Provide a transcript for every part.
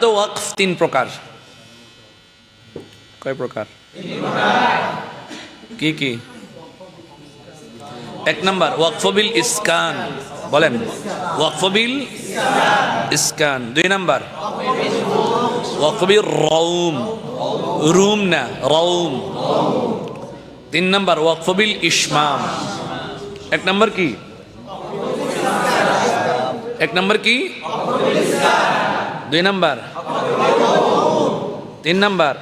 সাধারণত ওয়াকফ তিন প্রকার? কয় প্রকার? কি কি? এক নাম্বার ওয়াকফবিল ইসকান। বলেন ওয়াকফবিল ইসকান। দুই নাম্বার ওয়াকফবিল রৌম রুম না রৌম তিন নাম্বার ওয়াকফবিল ইসমাম এক নাম্বার কি? এক নাম্বার কি? দুই নাম্বার। তিন নাম্বার।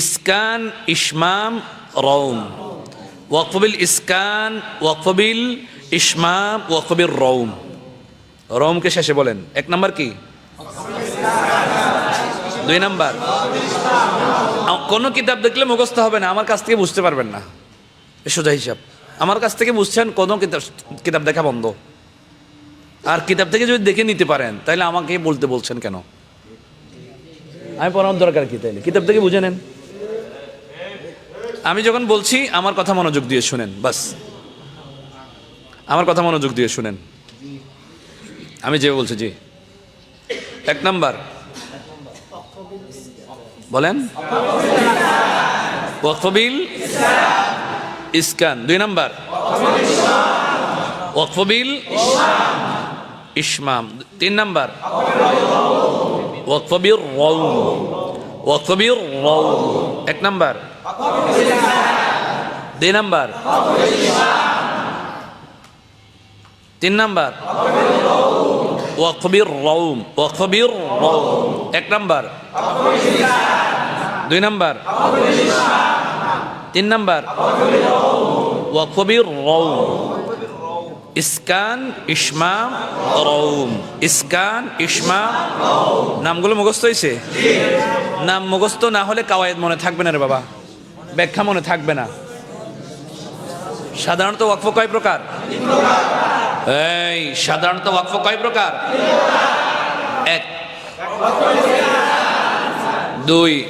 ইসকান ইসমাম রৌম ওয়াকফবিল ইসকান, ওয়াকফবিল ইসমাম ওয়াকফবিল রৌম রৌমকে শেষে বলেন। এক নাম্বার কি? দুই নাম্বার। কোনো কিতাব দেখলে মুখস্থ হবে না, আমার কাছ থেকে বুঝতে পারবেন না। সোজা হিসাব। আমার কাছ থেকে বুঝছেন কোনো কিতাব কিতাব দেখা বন্ধ। আর কিতাব থেকে যদি দেখে নিতে পারেন, তাহলে আমাকে বলতে বলছেন কেন? আমি পড়ানোর দরকার কি তাইলে? কিতাব থেকে বুঝে নেন। আমি যখন বলছি, আমার কথা মনোযোগ দিয়ে শুনেন, বাস। আমার কথা মনোযোগ দিয়ে শুনেন। আমি যে বলছি, জি। এক নাম্বার। বলেন। ওয়াকফবিল ইসকান। দুই নাম্বার। ওয়াকফবিল ইসমাম তিন নাম্বার। ওয়াকফবির রৌম ওয়াকফবির রৌম এক নাম্বার। দুই নাম্বার। তিন নাম্বার। ওয়াকফবির রৌম ওয়াকফবির রৌম এক নাম্বার। দুই নাম্বার। তিন নাম্বার। ওয়াকফবির রৌম ইসকান ইসমাম রৌম ইসকান ইসমাম নামগুলো মুখস্থ হয়েছে? নাম মুখস্থ না হলে কাওয়ায়দ মনে থাকবে না রে বাবা। ব্যাখ্যা মনে থাকবে না। সাধারণত ওয়াকফ কয় প্রকার? এই, সাধারণত ওয়াকফ কয় প্রকার? এক। দুই।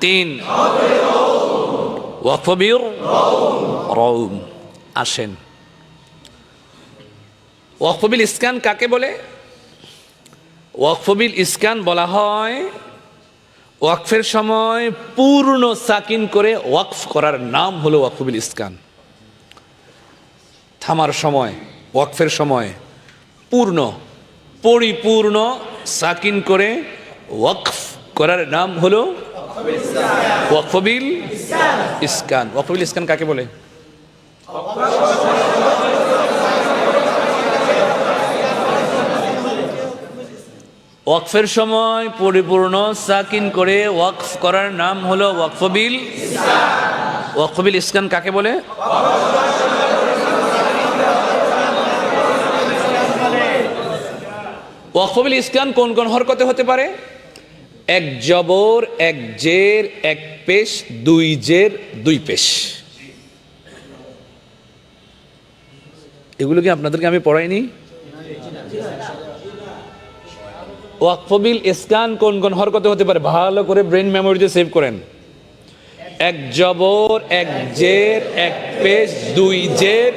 তিন। ওয়াকফবির রৌম আসেন। ওয়াকফবিল ইসকান কাকে বলে? ওয়াকফবিল ইসকান বলা হয় ওয়াকফের সময় পূর্ণ সাকিন করে ওয়াকফ করার নাম হলো ওয়াকফবিল ইসকান। থামার সময়, ওয়াকফের সময় পূর্ণ, পরিপূর্ণ সাকিন করে ওয়াকফ করার নাম হলো ওয়াকফবিল ইসকান। ওয়াকফবিল ইসকান কাকে বলে? ওয়াকফের সময় পরিপূর্ণ সাকিন করে ওয়াকফ করার নাম হলো ওয়াকফবিল ওয়াকফবিল ইসকান কাকে বলে? ওয়াকফবিল ইসকান কোন কোন হরকতে হতে পারে? এক জবর, এক জের, এক পেশ, দুই জের, দুই পেশ। এগুলো কি আপনাদেরকে আমি পড়াইনি? ওয়াকফবিল ইসকান কোন কোন হরকতে হতে পারে? ভালো করে ব্রেন মেমোরিতে সেভ করেন। এক জবর, এক জের, এক পেশ, দুই জের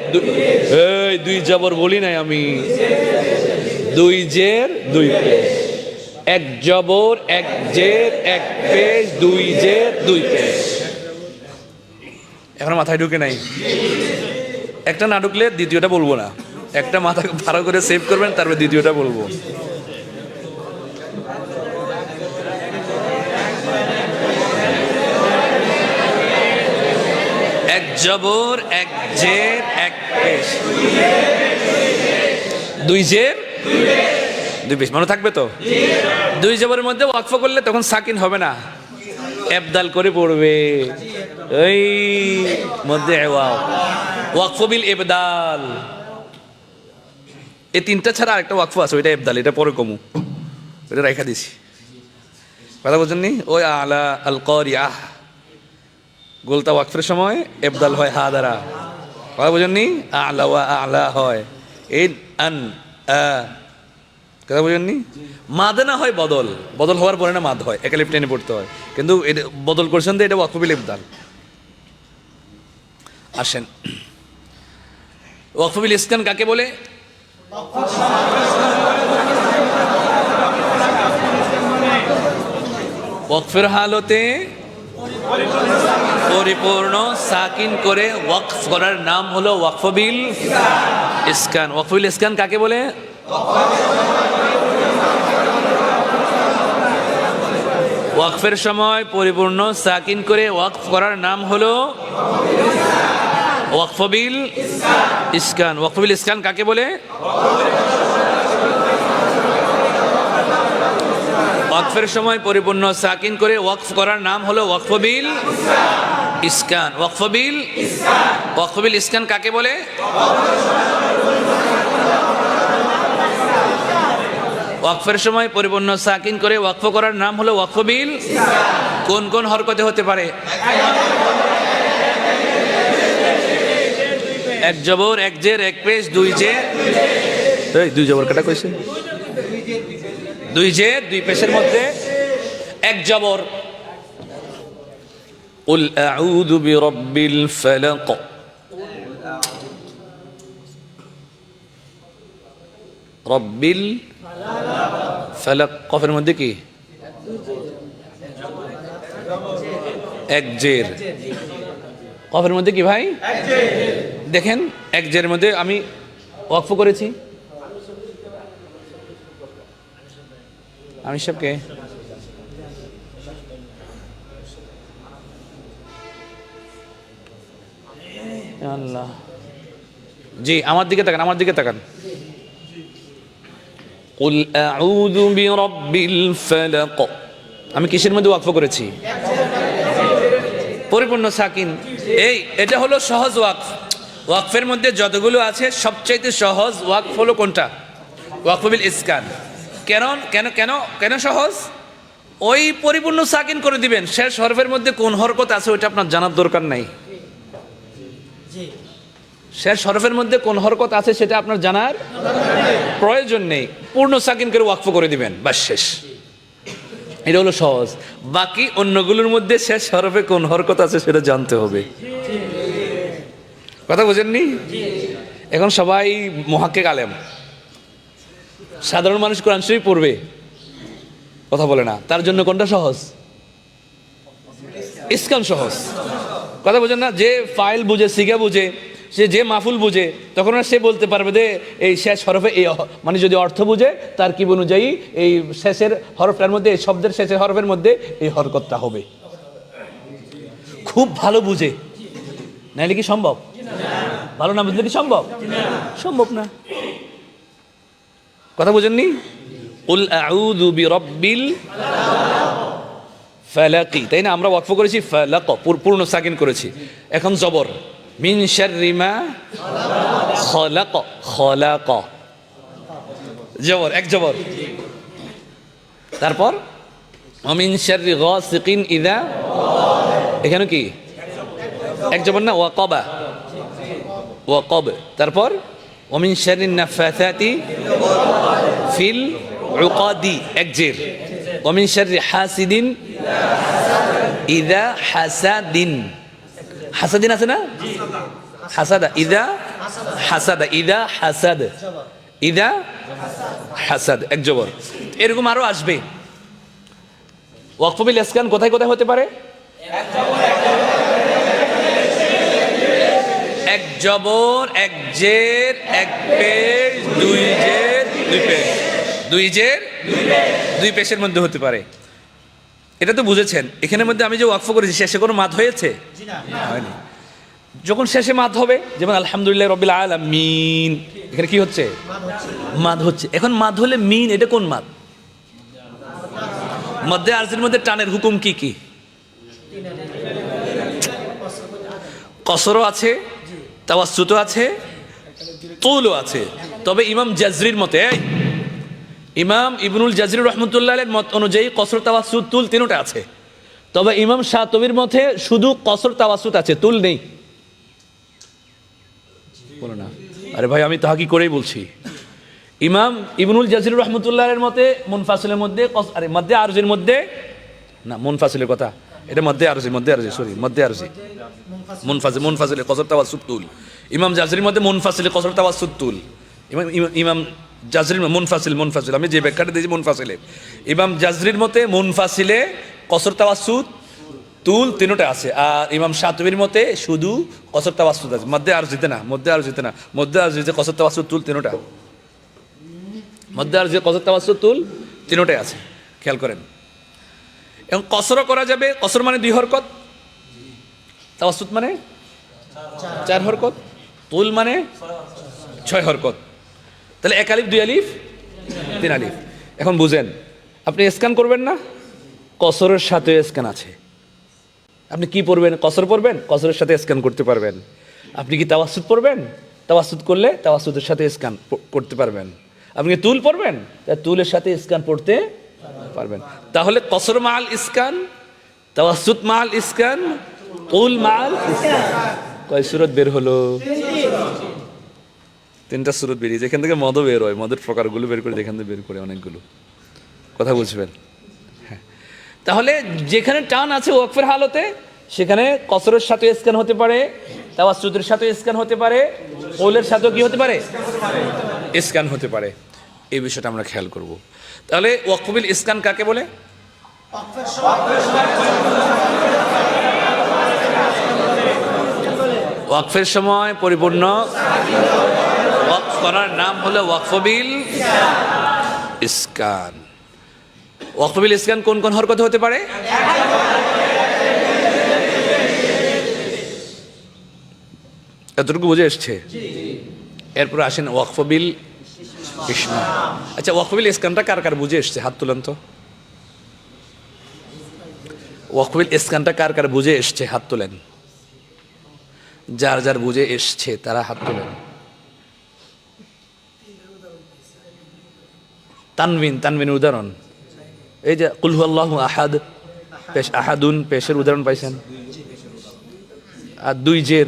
এই, দুই জবর বলি নাই আমি। দুই জের, দুই এক জবর, এক জের, এক পেশ, দুই জের, দুই পেশ। এখন মাথায় ঢুকে নাই। একটা না ঢুকলে দ্বিতীয়টা বলব না। একটা মাথা ভালো করে সেভ করবেন, তারপর দ্বিতীয়টা বলব। এক জবর, এক জের, এক পেশ। দুই জের, দুই পেশ। মনে থাকবে তো? দুই জবরের মধ্যে ওয়াকফ করলে তখন সাকিন হবে না। এবদাল করে পড়বে। এই মধ্যে, ওয়াও। ওয়াকফবিল এবদাল এই তিনটা ছাড়া আরেকটা ওয়াকফ আছে, ওইটা এবদাল এটা পরে কমু। ওইটা রেখা দিছি। কথা বলছেন নি? ওই আলা আল করিয়াহ। গোলতা ওয়াকফের সময় এবদাল হয় হা দ্বারা। কথা বুঝেননি আলা ওয়া আলা হয়। এই আন, আ। কথা বুঝেননি মাদ না হয় বদল। বদল হওয়ার পরে না মাদ হয় একালে প্লেনে পড়তে হয়। কিন্তু এটা বদল করছেন তো এটা ওয়াকফিল ইবদাল। আসেন। ওয়াকফবিল ইসকান কাকে বলে? ওয়াকফের হালতে পরিপূর্ণ, সাকিন করে ওয়াকফ করার নাম হলো ওয়াকফবিল ইসকান। ওয়াকফবিল ইসকান কাকে বলে? ওয়াকফের সময় পরিপূর্ণ, সাকিন করে ওয়াকফ করার নাম হলো ওয়াকফবিল ইসকান। ওয়াকফবিল ইসকান কাকে বলে? ওয়াকফের সময় পরিপূর্ণ সাকিন করে ওয়াকফ করার নাম হলো ওয়াকফবিল ইসকান। ওয়াকফবিল ওয়াকফবিল ইসকান কাকে বলে? ওয়াকফের সময় পরিপূর্ণ সাকিন করে ওয়াকফ করার নাম হলো ওয়াকফবিল কোন কোন হরকতে হতে পারে? এক জবর এক জের এক পেশ দুই জে এই দুই জবর কাটা কইছে দুই জে দুই পেশের মধ্যে এক জবর قل أعوذ برب الفلق رب الفلق কফের মধ্যে কি এক জের কফের মধ্যে কি ভাই দেখেন এক জের মধ্যে আমি ওয়াকফ করেছি আমি সবকে আল্লাহ জি আমার দিকে তাকান আমার দিকে তাকান قل أعوذ برب الفلق আমি কিসের মধ্যে ওয়াকফ করেছি পরিপূর্ণ সাকিন এই এটা হলো সহজ ওয়াকফ। ওয়াকফের মধ্যে যতগুলো আছে সবচাইতে সহজ ওয়াকফ হলো কোনটা? ওয়াকফবিল ইসকান। কেন কেন কেন কেন সহজ? ওই পরিপূর্ণ সাকিন করে দিবেন। শেষ হরফের মধ্যে কোন হরকত আছে ওইটা আপনার জানার দরকার নাই। শেষ হরফের মধ্যে কোন হরকত আছে সেটা আপনার জানার প্রয়োজন নেই। পূর্ণ সাকিন করে ওয়াকফ করে দিবেন। বাস শেষ। এটা হলো সহজ। বাকি অন্যগুলোর মধ্যে শেষ হরফে কোন হরকত আছে সেটা জানতে হবে। কথা বোঝেননি? এখন সবাই মহাক্কে আলেম সাধারণ মানুষ কোরআন শরীফ পড়বে। কথা বলে না। তার জন্য কোনটা সহজ? ইসকান সহজ। কথা বোঝেন না? যে ফাইল বুঝে, সিগা বুঝে সে যে মাহফুল বুঝে তখন আর সে বলতে পারবে যে এই শেষ হরফে এই মানে যদি অর্থ বুঝে তার কি অনুযায়ী এই শেষের হরফটার মধ্যে এই শব্দের শেষের হরফের মধ্যে এই হরকতটা হবে। খুব ভালো বুঝে। নাইলে কি সম্ভব? ভালো না বুঝলে কি সম্ভব? সম্ভব না। কথা বুঝেননি? উল আউযু বিরাব্বিল ফালাকি। তাই না? আমরা ওয়াকফ করেছি ফালাক পূর্ণ সাকিন করেছি। এখন জবর। মিন শাররি মা খলাক খলাক জবর এক জবর তারপর অমিন শাররি গাসিকিন ইদা এখানে কি এক জবর না ওয়াকাবা ওয়াকাব তারপর অমিন শাররি নাফাথাতি ফিল উকাদি এক জের ومن شر حاسد إذا حسد হাসাদিন আছে না? হাসাদা ইদা হাসাদা ইদা হাসাদ ইদা হাসাদ এক জবর। এরকম আরও আসবে। ওয়াকফবিল ইসকান কোথায় কোথায় হতে পারে? এক জবর এক জের। এক পেশ দুই জের দুই পেশ। দুই জের দুই পেশের মধ্যে হতে পারে। এটা তো বুঝেছেন। এখানের মধ্যে আমি যে ওয়াকফ করেছি শেষে কোনো মাদ হয়েছে? হয়নি। যখন শেষে মাদ হবে যেমন আলহামদুলিল্লাহ রবিল আলামিন এখানে কি হচ্ছে? মাদ হচ্ছে। এখন মাদ হলে মিন এটা কোন মাদ মধ্যে আরজির মধ্যে টানের হুকুম কি কি? কসরও আছে তাওয়াসুতো আছে তুলও আছে। তবে ইমাম জাজরির মতে এই, ইমাম জাজরির রহমতুল্লাহ মত অনুযায়ী কসর তাওয়াসুদ তুল তিনটা আছে। তবে ইমাম শাতবির মধ্যে শুধু কসর তাওয়াসুদ আছে, তুল নেই। না। আরে ভাই, আমি তাহা কি করেই বলছি? ইমাম ইবনুল জাজির রহমতুল্লাহের মতে মুনফাসিলের মধ্যে আরে, মধ্যে আরজির মধ্যে? না, মুনফাসিলের কথা। এটা মধ্যে আরজি মধ্যে আরজি সরি মধ্যে আরজি। মুনফাসিল মুনফাসিলে কসর তাওয়া সুতুল ইমাম জাজরির মধ্যে মুনফাসিলে কসর তাওয়া সুতুল ইমাম ইমাম- ইমাম জাজরির মুনফাসিল মুনফাসিল। আমি যে ব্যাখ্যাটা দিয়েছি মুনফাসিলে। ইমাম জাজরির মতে মুনফাসিলে কসর তাওয়াসুদ, তুল তিনোটা আছে। আর ইমাম সাতবির মতে শুধু কসর তাওয়াসুদ আছে। মধ্যে আর জিতে না, মধ্যে আর জিতে না। মধ্যে আর জিতে কসর তাওয়াসুদ, তুল তিনোটা। মধ্যে আর যে কসর তাওয়াসুদ, তুল তিনোটাই আছে। খেয়াল করেন। এবং কসরও করা যাবে, কসর মানে দুই হরকত। তাওয়াসুদ মানে চার হরকত। তুল মানে ছয় হরকত। তাহলে এক আলিফ, দুই আলিফ, তিন আলিফ। এখন বুঝেন, আপনি স্ক্যান করবেন না? কসরের সাথে স্ক্যান আছে। আপনি কি পড়বেন? কসর পড়বেন? কসরের সাথে স্ক্যান করতে পারবেন। আপনি কি তাওয়াসুদ পড়বেন? তাওয়াসুদ করলে তাওয়াসুদের সাথে স্ক্যান করতে পারবেন। আপনি কি তুল পড়বেন? তুলের সাথে স্ক্যান পড়তে পারবেন। তাহলে কসর মাল স্ক্যান তাওয়াসুদ মাল স্ক্যান তুল মাল স্ক্যান কয় সুরত বের হলো? তিনটা সুরত বেরিয়ে যেখান থেকে মদও বের হয়, মদের প্রকারগুলো বের করে যেখান থেকে বের করে অনেকগুলো। কথা বুঝবেন? হ্যাঁ। তাহলে যেখানে টান আছে ওয়াকফের হালতে, সেখানে কসরের সাথে স্ক্যান হতে পারে তাওয়াসুদের সাথে স্ক্যান হতে পারে ওলের সাথেও কি হতে পারে? স্ক্যান হতে পারে। এই বিষয়টা আমরা খেয়াল করব। তাহলে ওয়াকফবিল স্ক্যান কাকে বলে? ওয়াকফের সময় পরিপূর্ণ। করার নাম হলো ওয়াকফবিল ইস্কান। ওয়াকফবিল ইস্কান কোন কোন হরকত হতে পারে? এতটুকু বুঝে এসছে? এরপর আসেন ওয়াকফবিল ইসলাম আচ্ছা ওয়াকফবিল ইস্কানটা কার কার বুঝে এসছে? হাত তুলেন তো। ওয়াকফবিল ইস্কানটা কার কার বুঝে এসছে? হাত তোলেন। যার যার বুঝে এসছে, তারা হাত তোলেন। তানবিন তানবিন উদাহরণ। এই যে কুলহু আল্লাহ আহাদ, পেশ আহাদুন, পেশের উদাহরণ পাইছেন। আর দুই জের।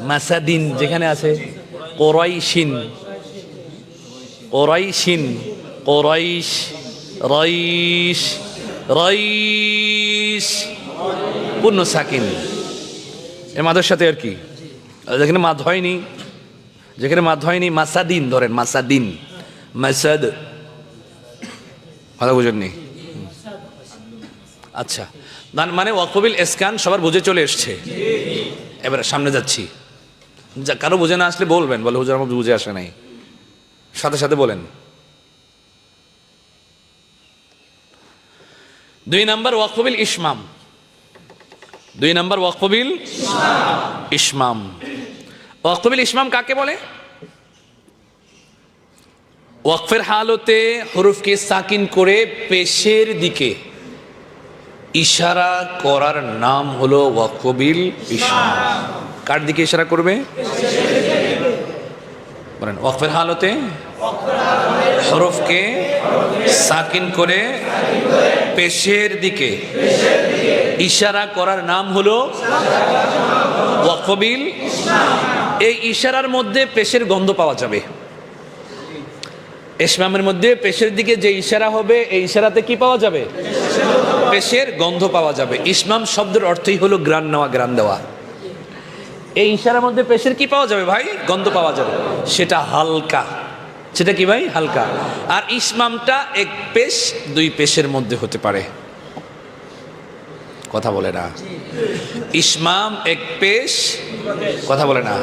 মাসাদিন যেখানে আছে, কোরাইশিন। কোরাইশিন, কোরাইশ, রইশ রইশ। পূর্ণ সাকিন। এ মাদের সাথে আর কি? যেখানে মাদ হয়নি যেখানে মাদ হয়নি, মাসাদিন ধরেন, মাসাদিন। মাসাদ। কথা বুঝেননি। আচ্ছা। মানে ওয়াকবিল এসকান সবার বুঝে চলে এসছে। এবারে সামনে যাচ্ছি। যা কারও বুঝে না আসলে বলবেন, বলে হুজুর আমার বুঝে আসে নাই। সাথে সাথে বলেন। দুই নাম্বার ওয়াকফবিল ইসমাম দুই নাম্বার ওয়াকফবিল ইসমাম ওয়াকফবিল ইসমাম কাকে বলে? ওয়াকফের হালতে হরফকে সাকিন করে পেশের দিকে ইশারা করার নাম হলো ওয়াকবিল ইসমাম। কার দিকে ইশারা করবে? বলেন, ওয়াকফের হালতে হরফকে সাকিন করে পেশের দিকে ইশারা করার নাম হলো ওয়াকফবিল এই ইশারার মধ্যে পেশের গন্ধ পাওয়া যাবে। ইসলামের মধ্যে পেশের দিকে যে ইশারা হবে, এই ইশারাতে কি পাওয়া যাবে? পেশের গন্ধ পাওয়া যাবে। ইসলাম শব্দের অর্থই হলো গ্রান নেওয়া, গ্রান দেওয়া। এই ইশারার মধ্যে পেশের কি পাওয়া যাবে ভাই? গন্ধ পাওয়া যাবে। সেটা হালকা। সেটা কি ভাই? হালকা। আর ইসমামটা এক পেশ, দুই পেশের মধ্যে হতে পারে। কথা বলে না। ইসমাম এক পেশ কথা বলে না।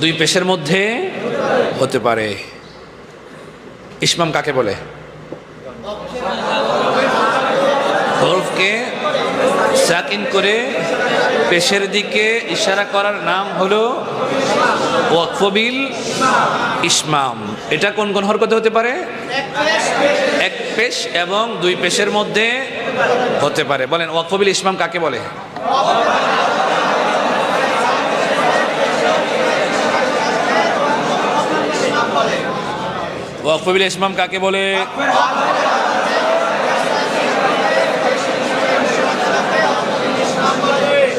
দুই পেশের মধ্যে হতে পারে। ইসমাম কাকে বলে? হরফকে সাকিন করে পেশের দিকে ইশারা করার নাম হলো ওয়াকফবিল ইসমাম। এটা কোন কোন হরকতে হতে পারে? এক পেশ এবং দুই পেশের মধ্যে হতে পারে। বলেন, ওয়াকফবিল ইসমাম কাকে বলে? ওয়াকফবিল ইসমাম কাকে বলে?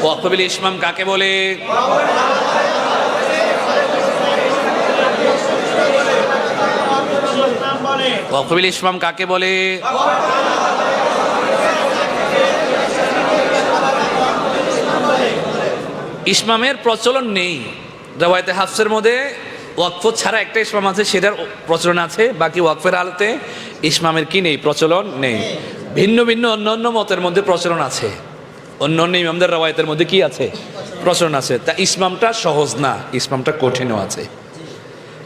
ওয়াকফবিল ইসমাম কাকে বলে? ওয়াকফবিল ইসমাম কাকে বলে? ইসমামের প্রচলন নেই। রেওয়ায়তে হাফসের মধ্যে ওয়াকফ ছাড়া একটা ইসমাম আছে, সেটার প্রচলন আছে, বাকি ওয়াকফের আলোতে ইসমামের কি নেই, প্রচলন নেই। ভিন্ন ভিন্ন অন্য অন্য মতের মধ্যে প্রচলন আছে। অন্য অন্য ইমামদের রবায়তের মধ্যে কি আছে? প্রচলন আছে। তা ইসমামটা সহজ না ইসমামটা কঠিনও আছে।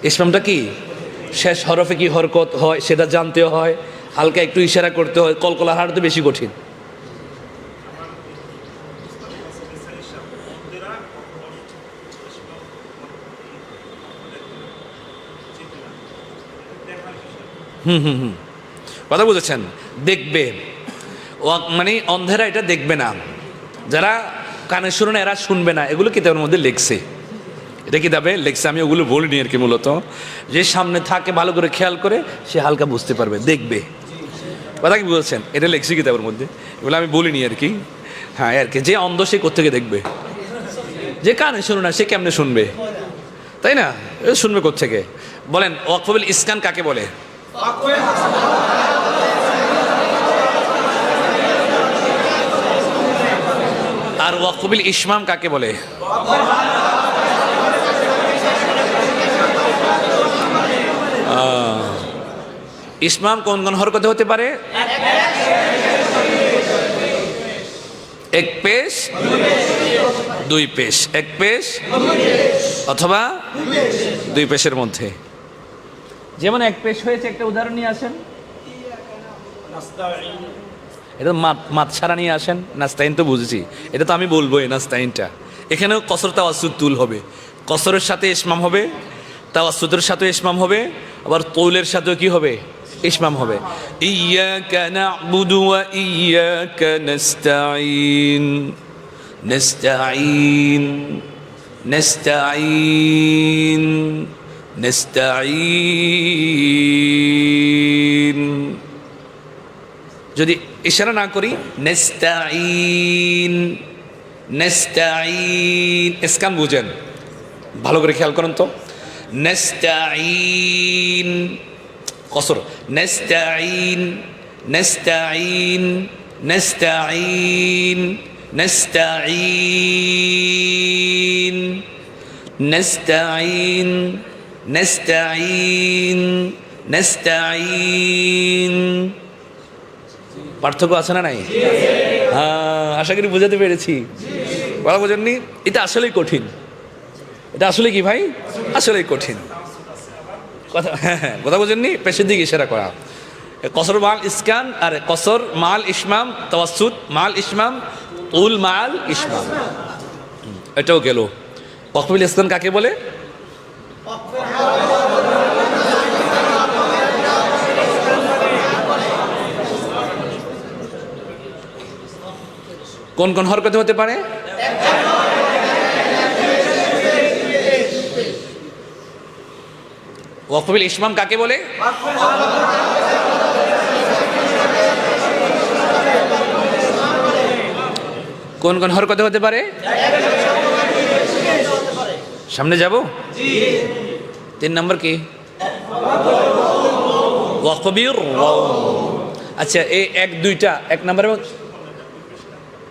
ইসলামটা কি? শেষ হরফে কি হরকত হয়, সেটা জানতে হয়, হালকা একটু ইশারা করতে হয় কলকলা হাঁটতে বেশি কঠিন। হুম হুম হুম। কথা বুঝেছেন? দেখবে। মানে অন্ধেরা এটা দেখবে না। যারা কানে শুনে না, এরা শুনবে না। এগুলো কিতাবের মধ্যে লেখছে। এটা কিতাবে লেখছে। আমি ওগুলো বলিনি আর কি মূলত। যে সামনে থাকে, ভালো করে খেয়াল করে, সে হালকা বুঝতে পারবে, দেখবে। কথা কি বলছেন এটা লেখছি কিতাবের মধ্যে। এগুলো আমি বলিনি আর কি। হ্যাঁ আর কি। যে অন্ধ, সে কোথেকে দেখবে? যে কানে শুনে না, সে কেমনে শুনবে? তাই না? শুনবে কোথেকে বলেন ওয়াকফবিল ইসকান কাকে বলে? আর ওয়াকফবিল ইসমাম কাকে বলে? ইসমাম কোন কোন হরকতে হতে পারে? এক পেশ, দুই পেশ। এক পেশ অথবা দুই পেশের মধ্যে। যেমন এক পেশ হয়েছে, একটা উদাহরণ নিয়ে আসেন। এটা মাত ছাড়া নিয়ে আসেন, নাস্তাইন তো বুঝেছি। এটা তো আমি বলব এই নাস্তাইনটা। এখানেও কসর তাওয়াসুদ তুল হবে। কসরের সাথে ইসমাম হবে, তাওয়াসুদের সাথে ইসমাম হবে, আবার তৌলের সাথেও কি হবে? ইসমাম হবে। ইয়াকা না'বুদু ওয়া ইয়াকা নাস্তাঈন। নাস্তাঈন। নাস্তাঈন। নাস্তাঈন। যদি ইশারা না করি নেস্তাইন নেস্তাইন এসকান বুঝেন। ভালো করে খেয়াল করেন তো। নেস্তাইন কসর। নেস্তাইন নেস্তাইন নেস্তাইন নেস্তাইন নেস্তাইন নেস্তাইন নেস্তাইন। পার্থক্য আছে না নাই? হ্যাঁ আশা করি বোঝাতে পেরেছি। বলা বোঝেননি? এটা আসলেই কঠিন। এটা আসলে কি ভাই? আসলেই কঠিন। কথা হ্যাঁ হ্যাঁ কথা বোঝেননি? পেশের দিকে ইশারা করা। কসর মাল ইসকান, আর কসর মাল ইসমাম তাওয়াসুদ মাল ইসমাম, উল মাল ইসমাম। এটাও গেল। ককবিল ইসকান কাকে বলে? কোন কোন হরকতে হতে পারে? ওয়াকফবিল ইসমাম কাকে বলে? কোন কোন হরকতে হতে পারে? সামনে যাব তিন নম্বর কি ওয়াকফবির আচ্ছা এই এক দুইটা এক নম্বর এবং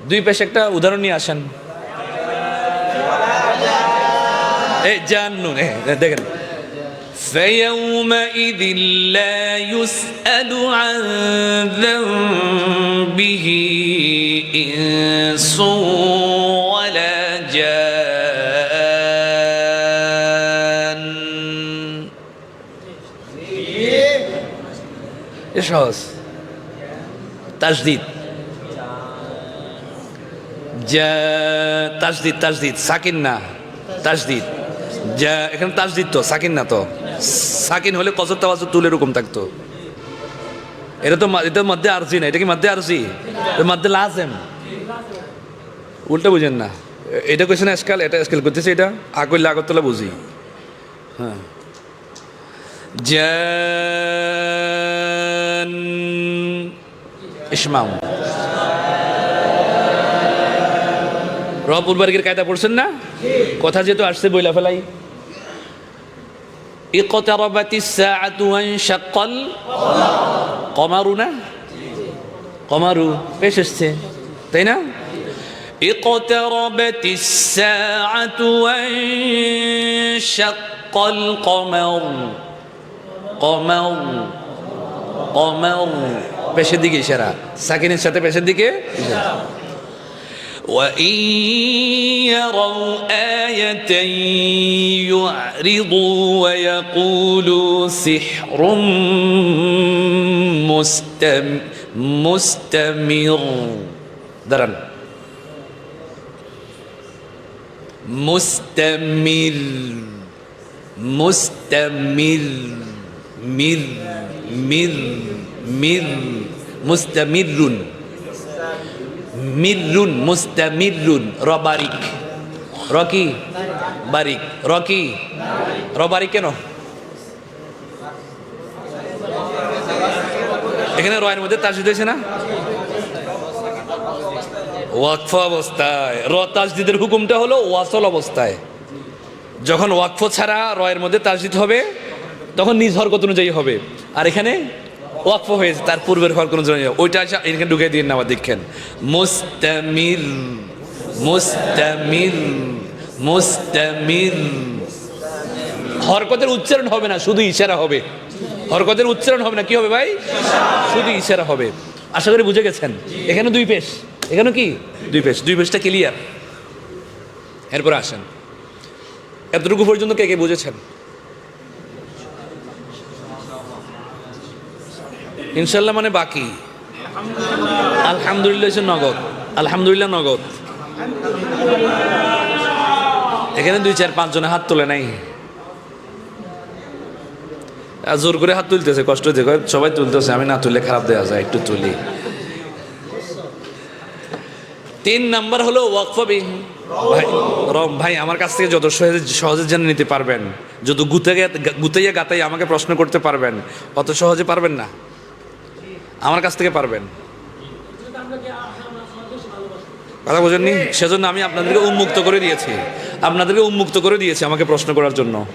দুই পেশে একটা উদাহরণ নিয়ে আসেন এই জানুন এ, দেখেন فيومئذ لا يسأل عن ذنبه إنس এটা সহজ তাসদিদ তাসদিদ তাসদিদ সাকিন না। তাসদিদ যা এখানে তাসদিদ তো, সাকিন না তো। সাকিন হলে কজর তাওয়াজর তুলে এরকম থাকতো। এটা তো এটার মধ্যে আরজি না, এটা কি মধ্যে আরজি? মধ্যে লাজেম। উল্টা বুঝেন না। এটা কোয়েছেন আজকাল এটা আজকাল করতেছে এটা? আকল্লা আগরতলা বুঝি। হ্যাঁ। যা ইসমাম রবুল বার্গের কায়দা পড়ছেন না কথা যেহেতু আসছে বইলা ফেলাই اقتربت الساعة وانشق القمر না কমারু বেশ এসছে তাই না اقتربت الساعة وانشق القمر قمر قمر পেশের দিকে ইশারা সাকিনের সাথে পেশের দিকে ইশারা وإن يروا آية يعرضوا ويقولوا سحر مستم مستمر درن مستمر مستمر مر মির মির, মুস্তামিরুন। মিরুন মুস্তামিরুন, রবারিক। রকি? বারিক। রকি? রবারিক কেন? এখানে রয়ের মধ্যে তাস হয়েছে না? ওয়াকফ অবস্থায়। র তাজদিদের হুকুমটা হলো ওয়াসল অবস্থায়। যখন ওয়াকফ ছাড়া রয়ের মধ্যে তাজদিদ হবে তখন নিজ হরকত অনুযায়ী হবে? আর এখানে ওয়াকফ হয়েছে, তার পূর্বের হরকত অনুযায়ী ওইটা আসা এখানে ঢুকে দিয়ে না দেখেন মুস্তামির মুস্তামির মুস্তামির। হরকতের উচ্চারণ হবে না, শুধু ইশারা হবে। হরকতের উচ্চারণ হবে না, কি হবে ভাই? শুধু ইশারা হবে। আশা করি বুঝে গেছেন? এখানে দুই পেশ। এখানে কি? দুই পেশ। দুই পেশটা ক্লিয়ার এরপর আসেন। এতটুকু পর্যন্ত কে কে বুঝেছেন? ইনশাল্লাহ মানে বাকি। আলহামদুলিল্লাহ নগদ। আলহামদুলিল্লাহ নগদ। এখানে দুই, চার, পাঁচ জনে হাত তোলে নাই। জোর করে হাত তুলতেছে, কষ্ট হচ্ছে সবাই তুলতেছে, আমি না তুললে খারাপ দেওয়া যায়, একটু তুলি। তিন নাম্বার হলো ওয়াকফবি ভাই রম ভাই, আমার কাছ থেকে যত সহজে সহজে জেনে নিতে পারবেন। যত গুতে গুতাইয়া গাতাই আমাকে প্রশ্ন করতে পারবেন, অত সহজে পারবেন না। আমার কাছ থেকে পারবেন। কথা বোঝেননি? সেজন্য আমি আপনাদেরকে উন্মুক্ত করে দিয়েছি। আপনাদেরকে উন্মুক্ত করে দিয়েছি আমাকে প্রশ্ন করার জন্য?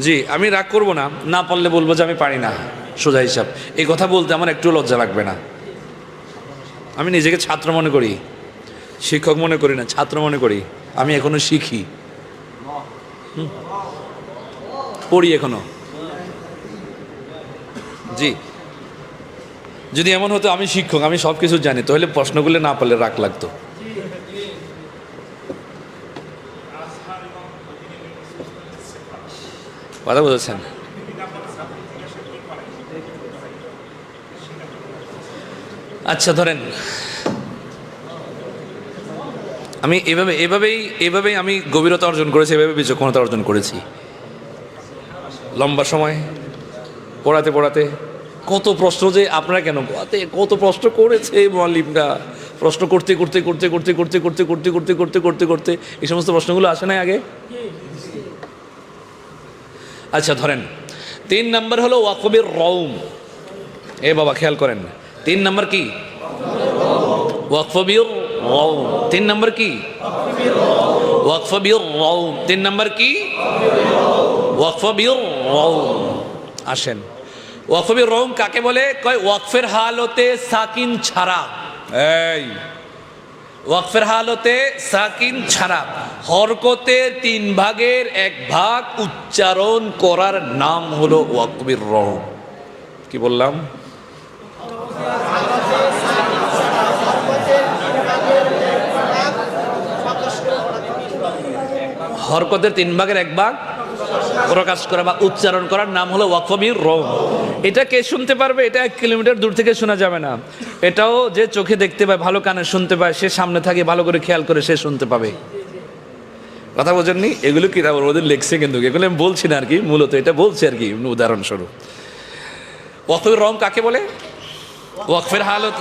জি, আমি রাগ করব না। না পারলে বলব যে আমি পারি না। সোজা হিসাব। এই কথা বলতে আমার একটু লজ্জা লাগবে না। আমি নিজেকে ছাত্র মনে করি। শিক্ষক মনে করি না, ছাত্র মনে করি। আমি এখনও শিখি। পড়ি এখনও। জি। যদি এমন হতো, আমি শিক্ষক, আমি সব কিছু জানি, তাহলে প্রশ্নগুলো না পারলে রাগ লাগতো। কথা বুঝেছেন আচ্ছা ধরেন। আমি এভাবে, এভাবেই এভাবেই আমি গভীরতা অর্জন করেছি, এভাবে বিচক্ষণতা অর্জন করেছি। লম্বা সময় পড়াতে পড়াতে কত প্রশ্ন যে আপনারা কেন পড়াতে কত প্রশ্ন করেছে মলিমটা প্রশ্ন করতে করতে করতে করতে করতে করতে করতে করতে করতে করতে করতে এই সমস্ত প্রশ্নগুলো আসে না আগে আচ্ছা ধরেন তিন নাম্বার হলো ওয়াকবির রৌম এ বাবা খেয়াল করেন তিন নাম্বার কি ওয়াকফবির রৌম তিন নাম্বার কি ওয়াকফবির রৌম তিন নাম্বার কি ওয়াকফবির রৌম আসেন। ওয়াকফবির রং কাকে বলে? কয় ওয়াকফের হালতে সাকিন ছাড়া। এই। ওয়াকফের হালতে সাকিন ছাড়া। হরকতের তিন ভাগের এক ভাগ উচ্চারণ করার নাম হলো ওয়াকবির রহম কি বললাম? হরকতের তিন ভাগের এক ভাগ প্রকাশ করা বা উচ্চারণ করার নাম হলো ওয়াকফবির রোম এটা কে শুনতে পারবে? এটা এক কিলোমিটার দূর থেকে শোনা যাবে না। এটাও যে চোখে দেখতে পায়, ভালো কানে শুনতে পায়, সে সামনে থাকে, ভালো করে খেয়াল করে সে শুনতে পাবে। কথা বোঝেননি? এগুলো কি ওদের লেখছে কিন্তু? এগুলো আমি বলছি না আর কি, মূলত এটা বলছি আর কি, উদাহরণস্বরূপ। ওয়াকফের রং কাকে বলে? ওয়াকফের হালত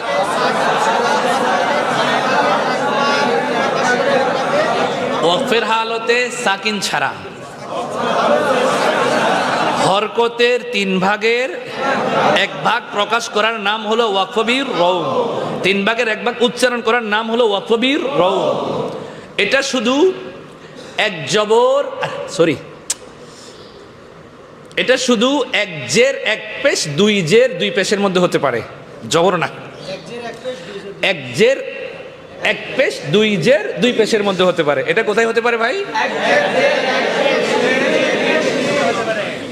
ওয়াকফের হালতে সাকিন ছাড়া। হরকতের তিন ভাগের এক ভাগ প্রকাশ করার নাম হলো ওয়াকফবির রৌম তিন ভাগের এক ভাগ উচ্চারণ করার নাম হলো ওয়াকফবির রৌম এটা শুধু এক জবর সরি এটা শুধু এক জের, এক পেশ, দুই জের, দুই পেশের মধ্যে হতে পারে। জবর না। এক জের, এক পেশ, দুই জের, দুই পেশের মধ্যে হতে পারে। এটা কোথায় হতে পারে ভাই?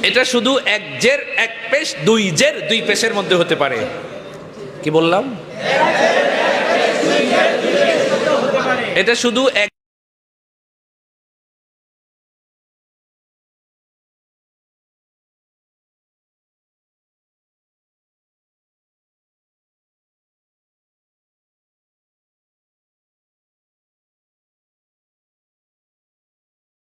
এটা শুধু এক জের এক পেশ দুই জের দুই পেশের মধ্যে হতে পারে। কি বললাম? এটা শুধু এক